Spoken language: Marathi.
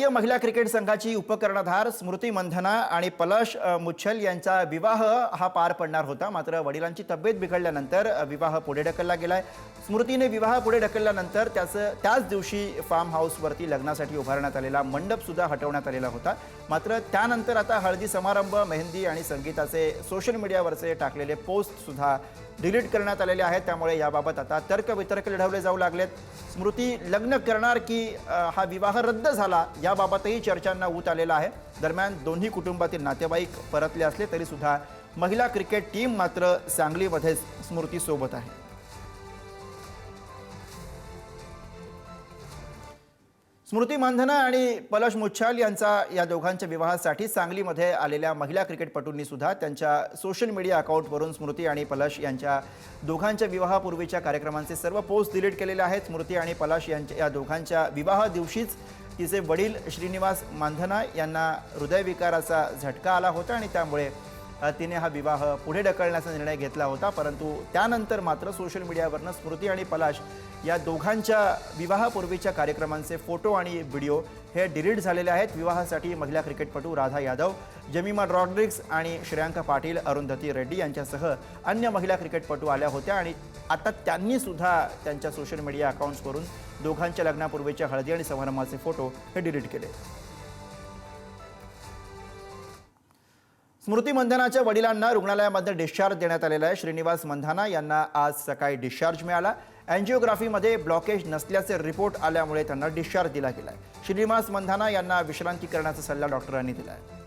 भारतीय महिला क्रिकेट संघाची उपकर्णधार स्मृती मंधना आणि पलश मुच्छल यांचा विवाह हा पार पडणार होता. मात्र वडिलांची तब्येत बिघडल्यानंतर विवाह पुढे ढकलला गेलाय. स्मृतीने विवाह पुढे ढकलल्यानंतर त्याचं त्याच दिवशी फार्म हाऊसवरती लग्नासाठी उभारण्यात आलेला मंडप सुद्धा हटवण्यात आलेला होता. मात्र त्यानंतर आता हळदी समारंभ मेहंदी आणि संगीताचे सोशल मीडियावरचे टाकलेले पोस्ट सुद्धा डिलीट करण्यात आलेले आहेत. त्यामुळे याबाबत आता तर्कवितर्क लढवले जाऊ लागलेत. स्मृती लग्न करणार की हा विवाह रद्द झाला या याबाबतही चर्चांना ऊत आलेला आहे. दरम्यान दोन्ही कुटुंबातील नातेवाईक परतले असले तरी सुद्धा महिला क्रिकेट टीम मात्र सांगलीमध्ये स्मृतीसोबत आहे. स्मृती मानधना आणि पलश मुच्छाल यांचा या दोघांच्या विवाहासाठी सांगलीमध्ये आलेल्या महिला क्रिकेटपटूंनी सुद्धा त्यांच्या सोशल मीडिया अकाउंटवरून स्मृती आणि पलश यांच्या दोघांच्या विवाहापूर्वीच्या कार्यक्रमांचे सर्व पोस्ट डिलीट केलेले आहेत. स्मृती आणि पलाश यांच्या या दोघांच्या विवाह दिवशीच तिचे वडील श्रीनिवास मानधना यांना हृदयविकाराचा झटका आला होता आणि त्यामुळे तिने हा विवाह पुढे ढकलण्याचा निर्णय घेतला होता. परंतु त्यानंतर मात्र सोशल मीडियावरनं स्मृती आणि पलाश या दोघांच्या विवाहापूर्वीच्या कार्यक्रमांचे फोटो आणि व्हिडिओ हे डिलीट झालेले आहेत. विवाहासाठी महिला क्रिकेटपटू राधा यादव जमीमा रॉड्रिक्स आणि श्रेयांका पाटील अरुंधती रेड्डी यांच्यासह अन्य महिला क्रिकेटपटू आल्या होत्या आणि आता त्यांनीसुद्धा त्यांच्या सोशल मीडिया अकाउंट्सवरून दोघांच्या लग्नापूर्वीच्या हळदी आणि समारंभाचे फोटो हे डिलीट केले. स्मृती मंधनाच्या वडिलांना रुग्णालयामध्ये डिस्चार्ज देण्यात आलेला आहे. श्रीनिवास मंधाना यांना आज सकाळी डिस्चार्ज मिळाला. अँजिओग्राफीमध्ये ब्लॉकेज नसल्याचे रिपोर्ट आल्यामुळे त्यांना डिस्चार्ज दिला गेला आहे. श्रीनिवास मंधाना यांना विश्रांती करण्याचा सल्ला डॉक्टरांनी दिला आहे.